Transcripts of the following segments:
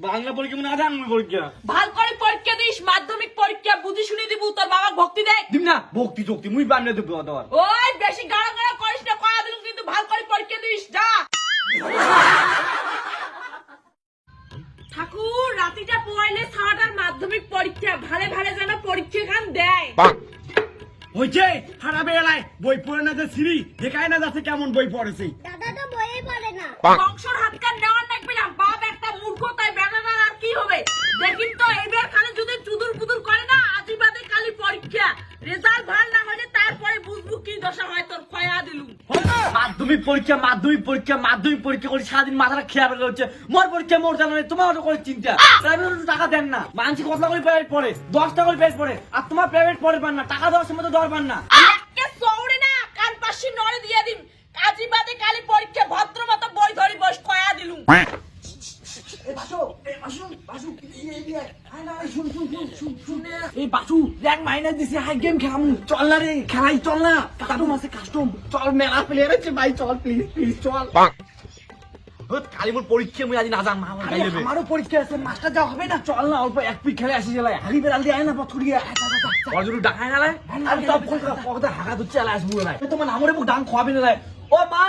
বাংলা পরীক্ষা মানে আধান পরীক্ষা। ভালো করে পরীক্ষা দিস মাধ্যমিক পরীক্ষা বুঝি শুনে দিব তোর বাবা ভক্তি দেয় দিম না? ভক্তি শক্তি মুই বামনে দেবো তোমার। ওই বেশি গাড়া গাড়া করিস না কয়া দিলুম কিন্তু ভালো করে পরীক্ষা দিস যা। ঠাকুর রাতিটা পোয়াইলে সারাটার মাধ্যমিক পরীক্ষা ভালে ভালে যেন পরীক্ষা খান দেয় হয়েছে খারাপ এলাই বই পড়ে না যে সিঁড়ি দেখায় না যাচ্ছে কেমন বই পড়েছে। দাদা তো বইয়ে পড়ে না। বংশর হাত কান মাধ্যমিক পরীক্ষা মাধ্যমিক পরীক্ষা মাধ্যমিক পরীক্ষা করে সারাদিন মাথাটা খেয়াল করে হচ্ছে মোর পরীক্ষা মোর জানা নেই তোমার করে চিন্তা। প্রাইভেট টাকা দেন না। মানসি কথা করে প্রাইভেট পড়ে দশ টাকা করে প্রাইভেট পড়ে আর তোমার প্রাইভেট পড়ে পান না টাকা দেওয়ার সময় তো দর পান না। একে সৌরে না কান পাশি নড়ে দিয়ে দিন। আদিবাদে কালি পরীক্ষা ভদ্র মতো বই ধরি বস খয়া দিলুম। এই বাসু র্যাঙ্ক মাইনাস দিছি হাই গেম খেলাম। চল না রে খেলাই চল না। কাস্টম আছে কাস্টম চল মেলা প্লেয়ার আছে ভাই চল প্লিজ প্লিজ চল। কালি মোর পরীক্ষা মুই আজি না যাম মা আমারও পরীক্ষা আছে মাস্টার যাওয়া হবে না। চল না অল্প এক পিক খেলে আসি চলে হারি বেড়াল দিয়ে আয় না পথ আর যদি ডাকায় না লাই আমি সব কই কথা হাগা দুচ্ছে আলা আসব না তোমার নামরে মুখ ডাং খাওয়াবি না লাই ও মা!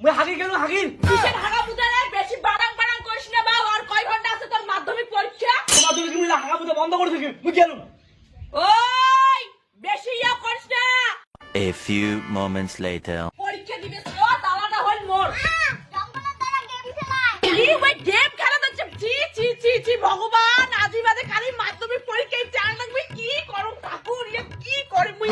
মুই হাগি গেল হাগি। কিসের হাগা বুদারে বেশি বাড়াং বাড়াং করিস না বাবা আর কয় ঘণ্টা আছে তোর মাধ্যমিক পরীক্ষা তোমার তুমি তুমি হাগা বুঝে বন্ধ করে দিবি মুই গেলাম ওই বেশি ইয়া করিস না। A few moments later. পরীক্ষা দিবে তো তালাটা হল মোর। ভগবান আদিবাদে খালি মাধ্যমিক পরীক্ষায় চার লাগবে কি করুম ঠাকুর ইয়ে কি করি মুই?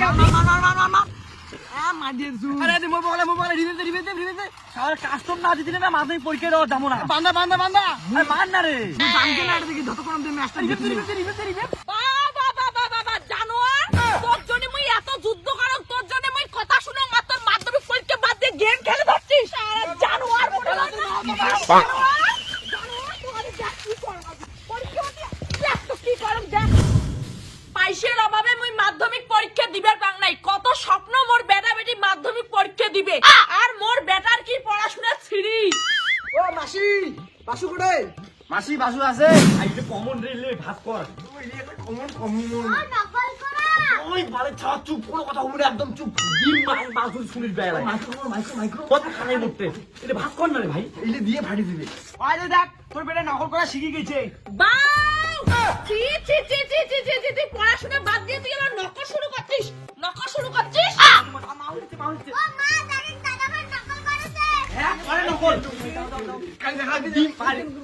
আমি আরে দি মোর বলে মোর রিবেতে সারা কাস্টম না দিতে না মাধ্যমিক পরীক্ষা দাও যাব না। বান্দা বান্দা বান্দা। আরে মান না রে। তুই জানকে না দেখি যত কোন দিন ম্যাচটা রিবেতে রিবেতে বাবা বাবা বাবা জানোয়ার তোর জন্য মুই এত যুদ্ধ করম তোর জন্য মুই কথা শুনে মাত্র মাধ্যমিক পরীক্ষা বাদ দিয়ে গেম খেলে ধরছিস আরে জানোয়ার মনে লাগে জানোয়ার জানোয়ার তোমারে দেখ কি করম আজ। পরীক্ষা বাদ দিয়ে দেখ তো কি করম দেখ পয়সার অভাবে মুই মাধ্যমিক পরীক্ষা দিবার পাং নাই কত স্বপ্ন মোর বেটা বেটি মাধ্যমিক পরীক্ষা দিবে আর মোর বেটার কি পড়াশোনা ছিড়ি? ও মাসি বাসু কোটে মাসি বাসু আছে। কমন রেলে ভাত কর। কমন কমন ও নকল করা। ওই বালে ছা চুপ কোনো কথা বলবি না, একদম চুপ। মাই বাসু শুনিস বেলা মাইক্রো মাইক্রো মাইক্রো কথা খানাই এটা ভাত কর না রে ভাই। এলে দিয়ে ফাটি দিবে। আরে দেখ তোর বেটা নকল করা শিখে গেছে। বাউ! ছি, ছি, ছি, ছি, ছি, ছি, ছি, পড়াশোনা বাদ দিয়ে তুই আবার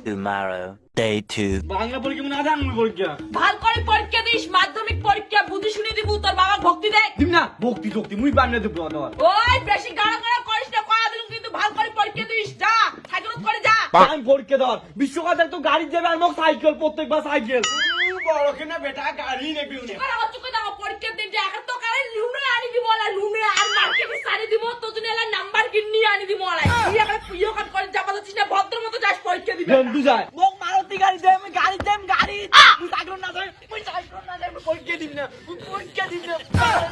Tomorrow. Day two. বাংলা পরীক্ষা মানে আধান পরীক্ষা। ভালো করে পরীক্ষা দিস মাধ্যমিক পরীক্ষা বুঝি শুনে দিব তোর বাবা ভক্তি দেয় দিম না ভক্তি শক্তি মুই বামনে দেবো তোমার ওই বেশি গাড়া গাড়া করিস না কয়া দিলুম কিন্তু ভালো করে পরীক্ষা দিস যা সাইকেল করে যা। আমি পরীক্ষা দেওয়ার। বিশ্বকাপ তো গাড়ি যাবে আর মোক সাইকেল প্রত্যেকবার সাইকেল। বড় কেনা বেটা গাড়ি নেবি উনি দেখো পরীক্ষার দিন যে এখন তো কারে লুনে আনি দিব আলা লুনে আর মার্কেটে সারি দিব তো তুমি এলা নাম্বার কিনি আনি দিব আলা মারুতি গাড়ি গাড়ি দে গাড়ি। পরীক্ষা দিম পরীক্ষা দিম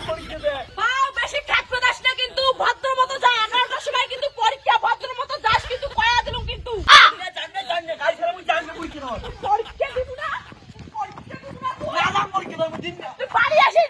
পরীক্ষা দে। পাও বেশি ঠাকুর দাস না কিন্তু ভদ্র মতো যা। এগারোটার সময় কিন্তু পরীক্ষা ভদ্র মতো যাস কিন্তু কয়া দিলাম কিন্তু। জানলে জানলে গাড়ি ছাড়া আমি জানলে পরীক্ষা দিব না। পরীক্ষা দিব না না পরীক্ষা দিব দিন না। তুই বাড়ি আসিস